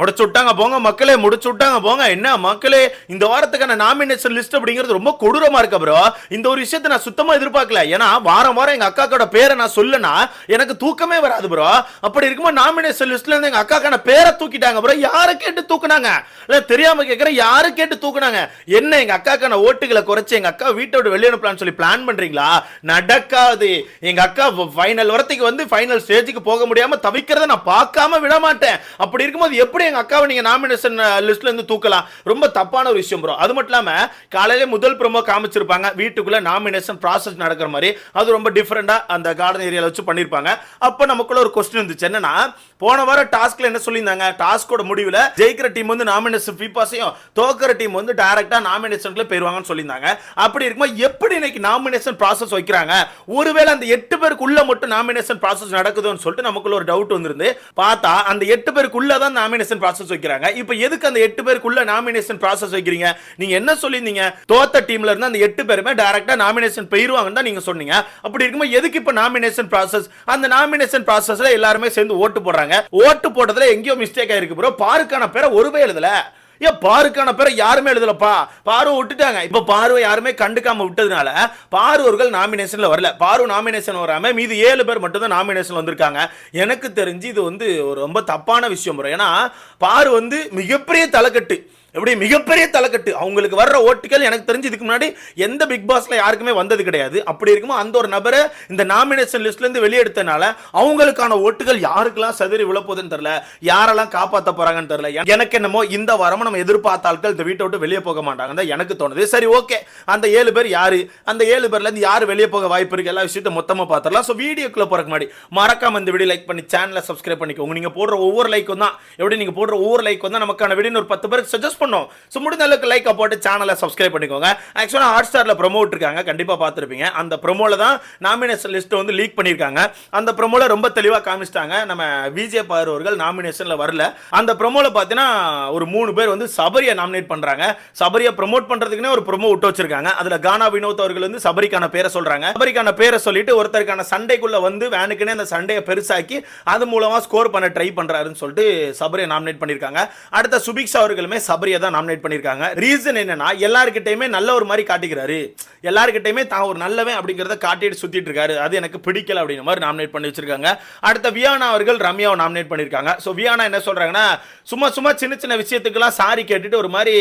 முடிச்சு விட்டாங்க போங்க மக்களே முடிச்சு விட்டாங்க போங்க. என்ன மக்களே இந்த வாரத்துக்கான நாமினேஷன் லிஸ்ட் அப்படிங்கிறது ரொம்ப கொடூரமா இருக்கு ப்ரோ இந்த ஒரு விஷயத்த நான் சுத்தமா எதிர்பார்க்கல. ஏன்னா வாரம் வாரம் எங்க அக்காக்கோட பேரை நான் சொல்லனா எனக்கு தூக்கமே வராது ப்ரோ அப்படி இருக்கும்போது நாமினேஷன் லிஸ்ட்ல இருந்து எங்க அக்காக்கான பேரை தூக்கிட்டாங்க ப்ரோ யாரை கேட்டு தூக்குனாங்க? இல்ல தெரியாம கேக்குறேன் யாரை கேட்டு தூக்குனாங்க? என்ன எங்க அக்காக்கான ஓட்டுகளை குறைச்சு எங்க அக்கா வீட்டை விட்டு வெளியே அனுப்பலாம்னு சொல்லி பிளான் பண்றீங்களா? நடக்காது. எங்க அக்கா ஃபைனல் வரத்துக்கு வந்து ஃபைனல் ஸ்டேஜுக்கு போக முடியாம தவிக்கிறத நான் பார்க்காம விட மாட்டேன். அப்படி இருக்கும்போது எப்படி எங்க அக்காவை நீங்க நாமினேஷன் லிஸ்ட்ல இருந்து தூக்கலாம். ரொம்ப தப்பான ஒரு விஷயம் ப்ரோ அது மட்டும் இல்லாம காலையில முதல் ப்ரோமோ காமிச்சிருப்பாங்க. வீட்டுக்குள்ள நாமினேஷன் ப்ராசஸ் நடக்கிற மாதிரி. அது ரொம்ப டிஃப்ரெண்டா அந்த கார்டன் ஏரியால வச்சு பண்ணிருப்பாங்க. அப்ப நமக்குள்ள ஒரு கொஸ்டின் இருந்துச்சு. என்னன்னா போன வாரம் டாஸ்க்ல என்ன சொல்லியிருந்தாங்க? டாஸ்கோட முடிவுல ஜெயிக்கிற டீம் வந்து நாமினேஷன் ஃபீப்பாஸையும் தோக்கிற டீம் வந்து டைரக்டா நாமினேஷன்ல போயிருவாங்கன்னு சொல்லியிருந்தாங்க. அப்படி இருக்கும்போது எப்படி இன்னைக்கு நாமினேஷன் ப்ராசஸ் வைக்கிறாங்க? ஒருவேளை அந்த எட்டு பேருக்குள்ள மட்டும் நாமினேஷன் ப்ராசஸ் நடக்குதுன்னு சொல்லிட்டு நமக்குள்ள ஒரு டவுட் வந்திருந்து பார்த்தா அந்த எட்டு பேருக்குள்ள தான் நாமினேஷன் ப்ராசஸ் வைக்கிறாங்க. இப்போ எதுக்கு அந்த எட்டு பேருக்குள்ள நாமினேஷன் ப்ராசஸ் வைக்கிறீங்க? நீங்க என்ன சொல்லியிருந்தீங்க? தோத்த டீம்ல இருந்து அந்த எட்டு பேருமே டைரக்டா நாமினேஷன் போயிருவாங்கன்னு தான் நீங்க சொன்னீங்க. அப்படி இருக்கும்போது எதுக்கு இப்போ நாமினேஷன் ப்ராசஸ் அந்த நாமினேஷன் ப்ராசஸ்ல எல்லாருமே சேர்ந்து ஓட்டு போடுறாங்க. ஓட்டு போட்டதுல எங்கேயோ மிஸ்டேக் ஆயிருக்கு ப்ரோ பாருக்கான பேரை ஒருவே எழுதல. ஏன் பாருக்கான பேரை யாருமே எழுதலப்பா? பார்வை விட்டுட்டாங்க. இப்போ பார்வை யாருமே கண்டுக்காம விட்டதுனால பார்வர்கள் நாமினேஷன்ல வரல. பார்வை நாமினேஷன் வராம மீது ஏழு பேர் மட்டும் தான் நாமினேஷன் வந்திருக்காங்க. எனக்கு தெரிஞ்சு இது வந்து ஒரு ரொம்ப தப்பான விஷயம் ஏன்னா பாரு வந்து மிகப்பெரிய தலைக்கட்டு. எப்படி மிகப்பெரிய தலைக்கட்டு. அவங்களுக்கு வர்ற ஓட்டுகள் எனக்கு தெரிஞ்சு இதுக்கு முன்னாடி எந்த பிக் பாஸ்ல யாருக்குமே வந்தது கிடையாது. அப்படி இருக்குமோ அந்த ஒரு நபரை இந்த நாமினேஷன் லிஸ்ட்ல இருந்து வெளியெடுத்தனால அவங்களுக்கான ஓட்டுகள் யாருக்கெல்லாம் சதுரி விழப்போகுதுன்னு தெரியல. யாரெல்லாம் காப்பாற்ற போறாங்கன்னு தெரியல. எனக்கு என்னமோ இந்த வாரமும் நம்ம எதிர்பார்த்த ஆட்கள் இந்த வீட்டை விட்டு வெளியே போக மாட்டாங்கன்னு தான் எனக்கு தோணுது. சரி ஓகே. அந்த ஏழு பேர் யாரு? அந்த ஏழு பேர்ல இருந்து யாரு வெளியே போக வாய்ப்பு இருக்கு? எல்லா விஷயத்தையும் மொத்தமா பார்த்துடலாம். ஸோ வீடியோக்குள்ள போகிறக்கு முன்னாடி மறக்காம இந்த வீடியோ லைக் பண்ணி சேனலை சப்ஸ்கிரைப் பண்ணிக்கோங்க. நீங்க போடுற ஒவ்வொரு லைக்கும் தான். எப்படி நீங்க போடுற ஒவ்வொரு லைக்கும் வந்து நமக்கான வீடியோ ஒரு பத்து பேருக்கு சஜஸ்ட் பண்ணோம். ஸோ முடிந்த அளவுக்கு லைக் போட்டு சேனலை சப்ஸ்கிரைப் பண்ணிக்கோங்க. ஆக்சுவலாக ஹாட் ஸ்டாரில் ப்ரொமோட் இருக்காங்க கண்டிப்பாக பார்த்துருப்பீங்க. அந்த ப்ரொமோவில் தான் நாமினேஷன் லிஸ்ட் வந்து லீக் பண்ணியிருக்காங்க. அந்த ப்ரொமோவில் ரொம்ப தெளிவாக காமிச்சிட்டாங்க. நம்ம விஜய் பார் அவர்கள் நாமினேஷனில் வரல. அந்த ப்ரொமோவில் பார்த்தீங்கன்னா ஒரு மூணு பேர் வந்து சபரியை நாமினேட் பண்ணுறாங்க சபரியை ப்ரொமோட் பண்ணுறதுக்குன்னே ஒரு ப்ரொமோ விட்டு வச்சிருக்காங்க. அதில் கானா வினோத் அவர்கள் வந்து சபரிக்கான பேரை சொல்கிறாங்க சபரிக்கான பேரை சொல்லிட்டு ஒருத்தருக்கான சண்டைக்குள்ள வந்து வேனுக்குன்னே அந்த சண்டையை பெருசாக்கி அது மூலமா ஸ்கோர் பண்ண ட்ரை பண்றாருன்னு சொல்லிட்டு சபரியை நாமினேட் பண்ணிருக்காங்க அடுத்த சுபிக்ஷா அவர்களுமே சபரி சபரியை தான் நாமினேட் பண்ணிருக்காங்க ரீசன் என்னன்னா எல்லாருக்கிட்டையுமே நல்ல ஒரு மாதிரி காட்டிக்கிறாரு. எல்லாருக்கிட்டையுமே தான் ஒரு நல்லவன் அப்படிங்கிறத காட்டிட்டு சுற்றிட்டு இருக்காரு. அது எனக்கு பிடிக்கல அப்படிங்கிற மாதிரி நாமினேட் பண்ணி வச்சிருக்காங்க. அடுத்த வியானா அவர்கள் ரம்யாவை நாமினேட் பண்ணியிருக்காங்க. ஸோ வியானா என்ன சொல்கிறாங்கன்னா சும்மா சும்மா சின்ன சின்ன விஷயத்துக்கெல்லாம் சாரி கேட்டுட்டு ஒரு மாதிரி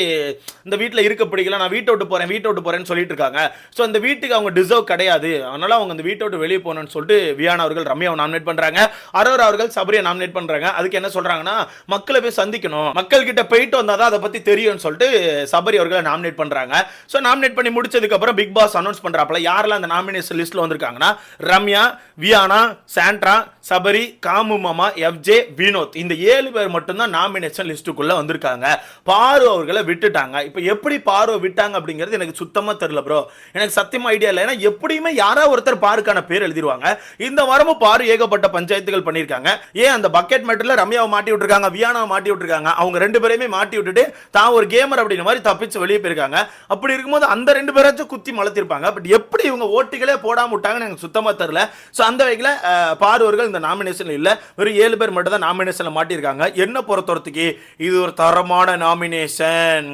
இந்த வீட்டில் இருக்க பிடிக்கல. நான் வீட்டை விட்டு போகிறேன் வீட்டை விட்டு போகிறேன்னு சொல்லிட்டு இருக்காங்க. ஸோ அந்த வீட்டுக்கு அவங்க டிசர்வ் கிடையாது. அதனால அவங்க அந்த வீட்டை விட்டு வெளியே போகணும்னு சொல்லிட்டு வியானா அவர்கள் ரம்யாவை நாமினேட் பண்ணுறாங்க அரோரா அவர்கள் சபரியை நாமினேட் பண்ணுறாங்க அதுக்கு என்ன சொல்கிறாங்கன்னா மக்களை போய் சந்திக்கணும். மக்கள் கிட்ட போயிட்டு வந்தால் தான் அதை பற்றி தெரியும்னு சொல்லிட்டு சபரி அவர்களை நாமினேட் பண்ணுறாங்க ஸோ நாமினேட் பண்ணி முடிச்சதுக்கப்புறம் பிக் பிக் பாஸ் அனௌன்ஸ் பண்றாப்ல யாரெல்லாம் அந்த நாமினேஷன் லிஸ்ட்டில் வந்திருக்காங்கன்னா ரம்யா வியானா சாண்ட்ரா சபரி காமு மாமா எஃப்ஜே வினோத். இந்த ஏழு பேர் மட்டும்தான் நாமினேஷன் லிஸ்ட்டுக்குள்ளே வந்திருக்காங்க. பாரு அவர்களை விட்டுட்டாங்க. இப்போ எப்படி பாரு விட்டாங்க அப்படிங்கிறது எனக்கு சுத்தமாக தெரில ப்ரோ எனக்கு சத்தியமாக ஐடியா இல்லை. ஏன்னா எப்படியுமே யாரோ ஒருத்தர் பாருக்கான பேர் எழுதிருவாங்க. இந்த வாரமும் பாரு ஏகப்பட்ட பஞ்சாயத்துகள் பண்ணியிருக்காங்க. ஏன் அந்த பக்கெட் மெட்டில் ரம்யாவை மாட்டி விட்டுருக்காங்க வியானாவை மாட்டி விட்டுருக்காங்க? அவங்க ரெண்டு பேரையுமே மாட்டி விட்டுட்டு தான் ஒரு கேமர் அப்படின்ற மாதிரி தப்பிச்சு வெளியே போயிருக்காங்க. அப்படி இருக்கும்போது அந்த ரெண்டு பேராச்சும் குத்தி வளர்த்திருப்பாங்க. பட் எப்படி இவங்க ஓட்டுகளே போடாம விட்டாங்கன்னு எனக்கு சுத்தமாக தெரில ஸோ அந்த வகையில் பார்வர்கள் இந்த நாமினேஷனில் இல்லை. வெறும் ஏழு பேர் மட்டும் தான் நாமினேஷனில் மாட்டியிருக்காங்க. என்ன பொறுத்தவரத்துக்கு இது ஒரு தரமான நாமினேஷன்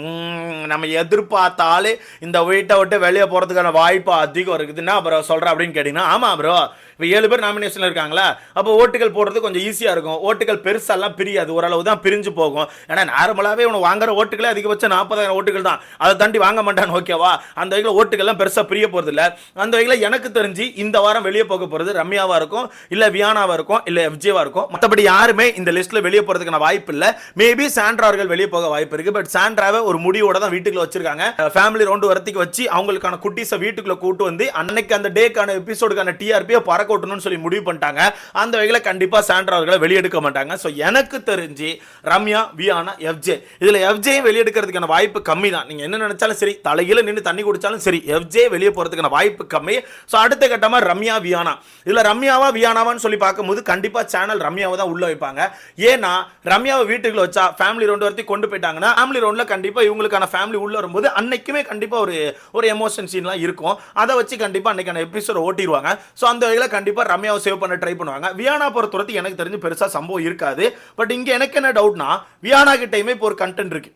நம்ம எதிர்பார்த்தாலே இந்த வீட்டை விட்டு வெளியே போகிறதுக்கான வாய்ப்பு அதிகம் இருக்குதுன்னா அப்புறம் சொல்கிறேன் அப்படின்னு கேட்டிங்கன்னா ஆமாம் ப்ரோ இப்போ ஏழு பேர் நாமினேஷனில் இருக்காங்களா? அப்போ ஓட்டுகள் போடுறது கொஞ்சம் ஈஸியாக இருக்கும். ஓட்டுகள் பெருசாலாம் பிரியாது. ஓரளவு தான் பிரிஞ்சு போகும். ஏன்னா நார்மலாகவே உனக்கு வாங்குற ஓட்டுகளே அதிகபட்சம் நாற்பதாயிரம் ஓட்டுகள் தான். அதை தாண்டி வாங்க மாட்டான் ஓகேவா அந்த வகையில் ஓட்டுகள்லாம் பெருசாக பிரிய போகிறது இல்லை அந்த வகையில் எனக்கு தெரிஞ்சு இந்த வாரம் வெளியே போக போகிறது ரம்யாவாக இருக்கும் இல்லை வியானாவாக இருக்கும் இல்லை எஃப்ஜேவாக இருக்கும். மற்றபடி யாருமே இந்த லிஸ்ட்டில் வெளியே போகிறதுக்கான வாய்ப்பு இல்லை. மேபி சாண்ட்ரா அவர்கள் வெளியே போக வாய்ப்பு இருக்குது பட் சாண்ட்ராவை ஒரு முடிவோட தான் வீட்டுக்குள்ள வச்சிருக்காங்க. ஃபேமிலி ரவுண்டு வரத்துக்கு வச்சு அவங்களுக்கான குட்டீஸை வீட்டுக்குள்ள கூட்டு வந்து அன்னைக்கு அந்த டேக்கான எபிசோடுக்கான டிஆர்பியை பறக்க விட்டணும்னு சொல்லி முடிவு பண்ணிட்டாங்க. அந்த வகையில் கண்டிப்பா சாண்ட்ரா அவர்களை வெளியெடுக்க மாட்டாங்க. ஸோ எனக்கு தெரிஞ்சு ரம்யா வியானா எஃப்ஜே. இதில் எஃப்ஜேயும் வெளியெடுக்கிறதுக்கான வாய்ப்பு கம்மி தான் நீங்க என்ன நினைச்சாலும் சரி தலையில நின்று தண்ணி குடித்தாலும் சரி எஃப்ஜே வெளியே போறதுக்கான வாய்ப்பு கம்மி. ஸோ அடுத்த கட்டமா ரம்யா வியானா. இதில் ரம்யாவா வியானாவான்னு சொல்லி பார்க்கும்போது கண்டிப்பா சேனல் ரம்யாவை தான் உள்ள வைப்பாங்க. ஏன்னா ரம்யாவை வீட்டுக்குள்ள வச்சா ஃபேமிலி ரவுண்ட் வரைக்கும் கொண்டு போயிட்டாங்கன்னா ஃபேமிலி ரவுண்டில் கண்டிப்பா இவங்களுக்கான ஃபேமிலி உள்ள வரும்போது அன்னைக்குமே கண்டிப்பா ஒரு ஒரு எமோஷன் சீன்லாம் இருக்கும். அதை வச்சு கண்டிப்பா அன்னைக்கான எபிசோட ஓட்டிடுவாங்க. ஸோ அந்த வகையில் கண்டிப்பா ரம்யாவை சேவ் பண்ண ட்ரை பண்ணுவாங்க. வியானா பொறுத்தவரைக்கும் எனக்கு தெரிஞ்சு பெருசா சம்பவம் இருக்காது. பட் இங்க எனக்கு என்ன டவுட்னா வியானா கிட்டையுமே இப்போ ஒரு கண்டென்ட் இருக்கு.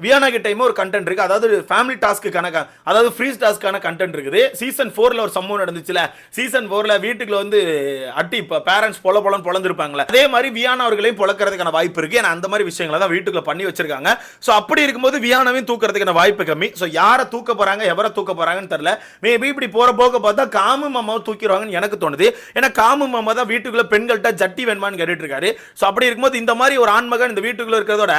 வியானா கிட்டையுமே ஒரு கண்டென்ட் இருக்குது அதாவது ஃபேமிலி டாஸ்க்குக்கான க- அதாவது ஃப்ரீஸ் டாஸ்க்கான கண்டென்ட் இருக்குது. சீசன் ஃபோரில் ஒரு சம்பவம் நடந்துச்சுல. சீசன் ஃபோரில் வீட்டுக்குள்ள வந்து அட்டி இப்போ பேரண்ட்ஸ் பொல பொலன்னு பொழந்திருப்பாங்களே அதே மாதிரி வியானா அவர்களையும் பொழக்கிறதுக்கான வாய்ப்பு இருக்குது ஏன்னா அந்த மாதிரி விஷயங்களை தான் வீட்டுக்குள்ள பண்ணி வச்சிருக்காங்க. ஸோ அப்படி இருக்கும்போது வியானாவையும் தூக்கிறதுக்கான வாய்ப்பு கம்மி. ஸோ யாரை தூக்க போகிறாங்க எவரை தூக்க போகிறாங்கன்னு தெரியல. மேபி இப்படி போகிற போக பார்த்தா காமு மாமாவை தூக்கிடுவாங்கன்னு எனக்கு தோணுது. ஏன்னா காமு மாமா தான் வீட்டுக்குள்ளே பெண்கள்கிட்ட ஜட்டி வேணுமான்னு கேட்டுட்டு இருக்காரு. ஸோ அப்படி இருக்கும்போது இந்த மாதிரி ஒரு ஆண்மகன் இந்த வீட்டுக்குள்ளே இருக்கிறதோட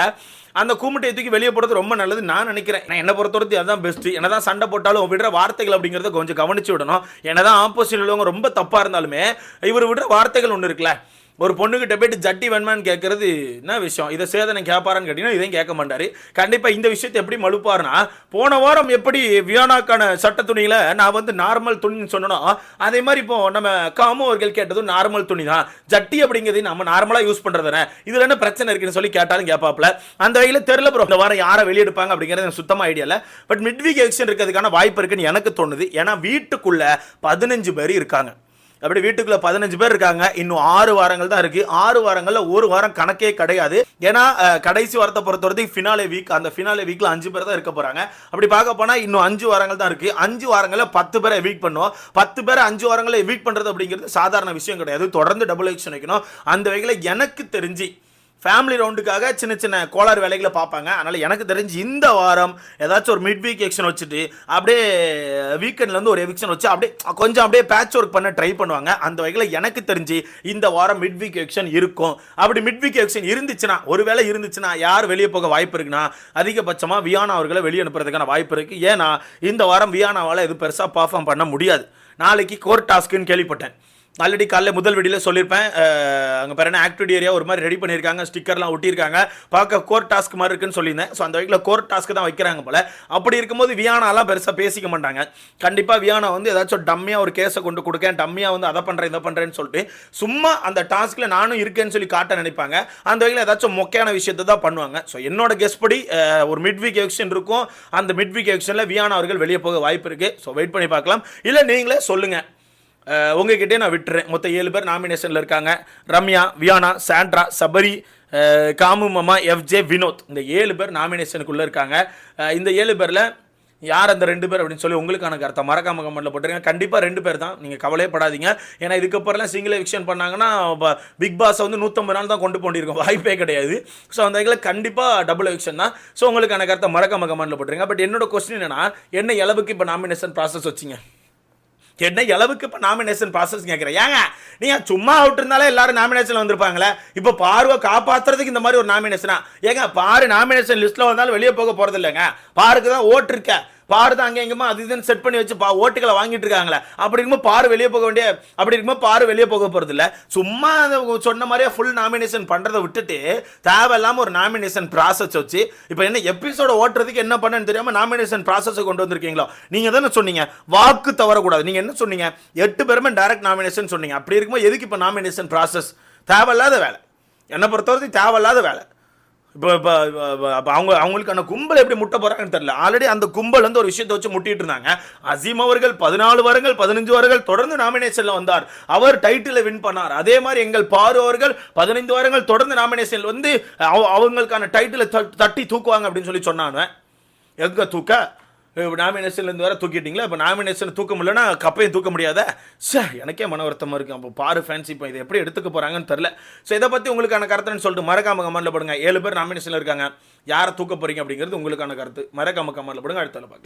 அந்த கூமுட்டையை தூக்கி வெளியே போடுறது ரொம்ப நல்லது. நான் நினைக்கிறேன். நான் என்ன பொறுத்தவரைக்கும் அதுதான் பெஸ்ட் என்னதான் சண்டை போட்டாலும் விடுற வார்த்தைகள் அப்படிங்கிறத கொஞ்சம் கவனிச்சு விடணும். என்னதான் ஆப்போசிட் உள்ளவங்க ரொம்ப தப்பா இருந்தாலுமே இவர் விடுற வார்த்தைகள் ஒன்று இருக்குல்ல. ஒரு பொண்ணுகிட்ட போயிட்டு ஜட்டி வேணுமான்னு கேட்கறது என்ன விஷயம்? இதை சேதனை கேட்பாரான்னு கேட்டீங்கன்னா இதையும் கேட்க மாட்டார். கண்டிப்பாக இந்த விஷயத்தை எப்படி மழுப்பாருன்னா போன வாரம் எப்படி வியானாக்கான சட்ட துணியில் நான் வந்து நார்மல் துணின்னு சொன்னனோ அதே மாதிரி இப்போ நம்ம காமோ அவர்கள் கேட்டதும் நார்மல் துணி தான் ஜட்டி அப்படிங்கிறது நம்ம நார்மலாக யூஸ் பண்ணுறது தானே. இதில் என்ன பிரச்சனை இருக்குன்னு சொல்லி கேட்டாலும் கேட்பாப்ல அந்த வகையில் தெரில ப்ரோ இந்த வாரம் யாரை வெளியெடுப்பாங்க அப்படிங்கிறது எனக்கு சுத்தமாக ஐடியா இல்லை. பட் மிட் வீக் எக்ஷன் இருக்கிறதுக்கான வாய்ப்பு இருக்குன்னு எனக்கு தோணுது. ஏன்னா வீட்டுக்குள்ளே பதினஞ்சு பேர் இருக்காங்க. அப்படி வீட்டுக்குள்ள பதினஞ்சு பேர் இருக்காங்க. இன்னும் ஆறு வாரங்கள் தான் இருக்கு. ஆறு வாரங்கள்ல ஒரு வாரம் கணக்கே கிடையாது. ஏன்னா கடைசி வாரத்தை பொறுத்த வரைக்கும் ஃபினாலே வீக் அந்த ஃபினாலே வீக்ல அஞ்சு பேர் தான் இருக்க போறாங்க. அப்படி பார்க்க போனா இன்னும் அஞ்சு வாரங்கள் தான் இருக்கு. அஞ்சு வாரங்கள்ல பத்து பேரை வீக் பண்ணுவோம் பத்து பேரை அஞ்சு வாரங்களை வீக் பண்றது அப்படிங்கிறது சாதாரண விஷயம் கிடையாது. தொடர்ந்து டபுள் எக்ஷன் வைக்கணும். அந்த வகையில் எனக்கு தெரிஞ்சு ஃபேமிலி ரவுண்டுக்காக சின்ன சின்ன கோளாறு வேலைகளை பார்ப்பாங்க. அதனால் எனக்கு தெரிஞ்சு இந்த வாரம் ஏதாச்சும் ஒரு மிட் வீக் எக்ஷன் வச்சுட்டு அப்படியே வீக்கெண்ட்லேருந்து ஒரு எவிக்ஷன் வச்சு அப்படியே கொஞ்சம் அப்படியே பேட்ச் ஒர்க் பண்ண ட்ரை பண்ணுவாங்க. அந்த வகையில் எனக்கு தெரிஞ்சு இந்த வாரம் மிட் வீக் எக்ஷன் இருக்கும். அப்படி மிட் வீக் எக்ஷன் இருந்துச்சுன்னா ஒருவேளை இருந்துச்சுன்னா யார் வெளியே போக வாய்ப்பு இருக்குன்னா அதிகபட்சமாக வியானா அவர்களை வெளியே அனுப்புறதுக்கான வாய்ப்பு இருக்குது ஏன்னா இந்த வாரம் வியானாவால் எதுவும் பெருசாக பர்ஃபார்ம் பண்ண முடியாது. நாளைக்கு கோர் டாஸ்க்குன்னு கேள்விப்பட்டேன். ஆல்ரெடி காலைல முதல் வெடியில் சொல்லியிருப்பேன் அங்கே பேர் என்ன ஆக்டிவிட்டி ஏரியா ஒரு மாதிரி ரெடி பண்ணியிருக்காங்க ஸ்டிக்கர்லாம் ஒட்டியிருக்காங்க. பார்க்க கோர் டாஸ்க் மாதிரி இருக்குன்னு சொல்லியிருந்தேன். ஸோ அந்த வகையில் கோர் டாஸ்க் தான் வைக்கிறாங்க போல. அப்படி இருக்கும்போது வியானாலாம் பெருசாக பேசிக்க மாட்டாங்க. கண்டிப்பாக வியானா வந்து ஏதாச்சும் டம்மியாக ஒரு கேஸை கொண்டு கொடுக்கேன் டம்மியாக வந்து அதை பண்ணுறேன் இதை பண்ணுறேன்னு சொல்லிட்டு சும்மா அந்த டாஸ்க்கில் நானும் இருக்கேன்னு சொல்லி காட்ட நினைப்பாங்க. அந்த வகையில் ஏதாச்சும் மொக்கையான விஷயத்தை தான் பண்ணுவாங்க. ஸோ என்னோட கெஸ் படி ஒரு மிட் வீக் எக்ஷன் இருக்கும். அந்த மிட் வீக் எக்ஷனில் வியானா அவர்கள் வெளியே போக வாய்ப்பு இருக்குது ஸோ வெயிட் பண்ணி பார்க்கலாம். இல்லை நீங்களே சொல்லுங்கள் உங்ககிட்டே நான் விட்டுறேன். மொத்தம் ஏழு பேர் நாமினேஷனில் இருக்காங்க. ரம்யா வியானா சாண்ட்ரா சபரி காமு மமா எஃப்ஜே வினோத். இந்த ஏழு பேர் நாமினேஷனுக்குள்ளே இருக்காங்க. இந்த ஏழு பேரில் யார் அந்த ரெண்டு பேர் அப்படின்னு சொல்லி உங்களுக்கான கருத்தை மறக்காம கமெண்ட்டில் போட்டுருங்க. கண்டிப்பாக ரெண்டு பேர் தான். நீங்கள் கவலையப்படாதீங்க ஏன்னா இதுக்கப்புறம்லாம் சிங்கிள் எவிக்ஷன் பண்ணாங்கன்னா பிக் பாஸை வந்து நூற்றம்பது நாள் தான் கொண்டு போண்டிருக்கோம். வாய்ப்பே கிடையாது. ஸோ அந்த வகையில் கண்டிப்பாக டபுள் எவிக்ஷன் தான். ஸோ உங்களுக்கான கருத்தை மறக்காம கமெண்ட்டில் போட்டுருங்க. பட் என்னோட கொஸ்டின் என்னன்னா என்ன அளவுக்கு இப்போ நாமினேஷன் ப்ராசஸ் வச்சிங்க? என்ன அளவுக்கு இப்போ நாமினேஷன் ப்ராசஸ் கேட்குறேன் ஏங்க நீங்கள் சும்மா விட்டுருந்தாலே எல்லாரும் நாமினேஷனில் வந்திருப்பாங்களே? இப்போ பார்வை காப்பாற்றுறதுக்கு இந்த மாதிரி ஒரு நாமினேஷனா ஏங்க பாரு நாமினேஷன் லிஸ்ட்டில் வந்தாலும் வெளியே போக போகிறது இல்லைங்க பாருக்கு தான் ஓட்டு பாரு தான் அங்கே எங்கேயுமா அது இதுன்னு செட் பண்ணி வச்சு பா ஓட்டுகளை வாங்கிட்டு இருக்காங்களே. அப்படி இருக்கும்போது பாரு வெளியே போக வேண்டிய அப்படி இருக்கும்போது பாரு வெளியே போக போகிறது இல்லை சும்மா அந்த சொன்ன மாதிரியே ஃபுல் நாமினேஷன் பண்ணுறதை விட்டுட்டு தேவையில்லாமல் ஒரு நாமினேஷன் ப்ராசஸ் வச்சு இப்போ என்ன எபிசோட ஓட்டுறதுக்கு என்ன பண்ணன்னு தெரியாமல் நாமினேஷன் ப்ராசஸை கொண்டு வந்திருக்கீங்களோ? நீங்கள் தானே சொன்னீங்க வாக்கு தவறக்கூடாது. நீங்கள் என்ன சொன்னீங்க? எட்டு பேருமே டைரக்ட் நாமினேஷன் சொன்னீங்க. அப்படி இருக்கும்போது எதுக்கு இப்போ நாமினேஷன் ப்ராசஸ் தேவையில்லாத வேலை. என்னை பொறுத்தவரைக்கும் தேவையில்லாத வேலை. இப்போ இப்போ அவங்க அவங்களுக்கான கும்பல் எப்படி முட்ட போகிறாங்கன்னு தெரியல. ஆல்ரெடி அந்த கும்பல் வந்து ஒரு விஷயத்தை வச்சு முட்டிட்டு இருந்தாங்க. அசீம் அவர்கள் பதினாலு வாரங்கள் பதினஞ்சு வாரங்கள் தொடர்ந்து நாமினேஷனில் வந்தார். அவர் டைட்டிலை வின் பண்ணார். அதே மாதிரி எங்கள் பாரு அவர்கள் பதினைந்து வாரங்கள் தொடர்ந்து நாமினேஷனில் வந்து அவ- அவங்களுக்கான டைட்டிலை தட்டி தூக்குவாங்க அப்படின்னு சொல்லி சொன்னாங்க. எங்க தூக்க? நாமினேஷன்லேருந்து வேறு தூக்கிட்டீங்களா? இப்போ நாமினேஷன் தூக்க முடியலன்னா கப்பையும் தூக்க முடியாத? சார் எனக்கே மன வருத்தமாக இருக்கும் அப்போ பாரு ஃபேன்ஸ் இப்போ இதை எப்படி எடுத்துக்க போகிறாங்கன்னு தெரில ஸோ இதை பற்றி உங்களுக்கான கருத்துன்னு சொல்லிட்டு மறக்காம கமெண்ட்டில் போடுங்க. ஏழு பேர் நாமினேஷனில் இருக்காங்க. யாரை தூக்க போகிறீங்க அப்படிங்கிறது உங்களுக்கான கருத்து. மறக்காம கமெண்ட்டில் போடுங்க. அடுத்தால பார்க்கலாம்.